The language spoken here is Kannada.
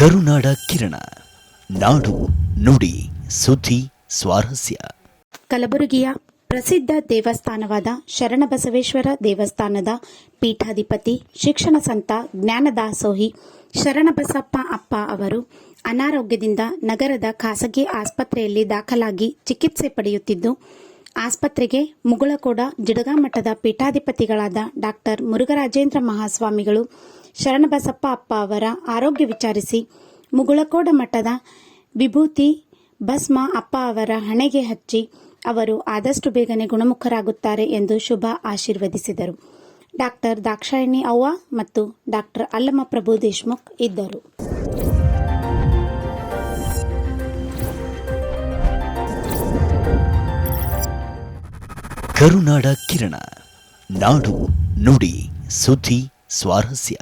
ಕರುನಾಡ ಕಿರಣ. ನಾಡು ನುಡಿ, ಸುದ್ದಿ, ಸ್ವಾರಸ್ಯ. ಕಲಬುರಗಿಯ ಪ್ರಸಿದ್ಧ ದೇವಸ್ಥಾನವಾದ ಶರಣಬಸವೇಶ್ವರ ದೇವಸ್ಥಾನದ ಪೀಠಾಧಿಪತಿ, ಶಿಕ್ಷಣ ಸಂತ ಜ್ಞಾನದಾಸೋಹಿ ಶರಣಬಸಪ್ಪ ಅಪ್ಪ ಅವರು ಅನಾರೋಗ್ಯದಿಂದ ನಗರದ ಖಾಸಗಿ ಆಸ್ಪತ್ರೆಯಲ್ಲಿ ದಾಖಲಾಗಿ ಚಿಕಿತ್ಸೆ ಪಡೆಯುತ್ತಿದ್ದು, ಆಸ್ಪತ್ರೆಗೆ ಮುಗುಳಕೋಡ ಜಿಡಗಾಮಠದ ಪೀಠಾಧಿಪತಿಗಳಾದ ಡಾಕ್ಟರ್ ಮುರುಘರಾಜೇಂದ್ರ ಮಹಾಸ್ವಾಮಿಗಳು ಶರಣಬಸಪ್ಪ ಅಪ್ಪ ಅವರ ಆರೋಗ್ಯ ವಿಚಾರಿಸಿ ಮುಗುಳಕೋಡ ಮಠದ ವಿಭೂತಿ ಭಸ್ಮ ಅಪ್ಪ ಅವರ ಹಣೆಗೆ ಹಚ್ಚಿ ಅವರು ಆದಷ್ಟು ಬೇಗನೆ ಗುಣಮುಖರಾಗುತ್ತಾರೆ ಎಂದು ಶುಭ ಆಶೀರ್ವದಿಸಿದರು. ಡಾಕ್ಟರ್ ದಾಕ್ಷಾಯಿಣಿ ಅವ್ವ ಮತ್ತು ಡಾಕ್ಟರ್ ಅಲ್ಲಮ ಪ್ರಭು ದೇಶ್ಮುಖ್ ಇದ್ದರು. ಕರುನಾಡ ಕಿರಣ, ನಾಡು ನುಡಿ, ಸುದ್ದಿ, ಸ್ವಾರಸ್ಯ.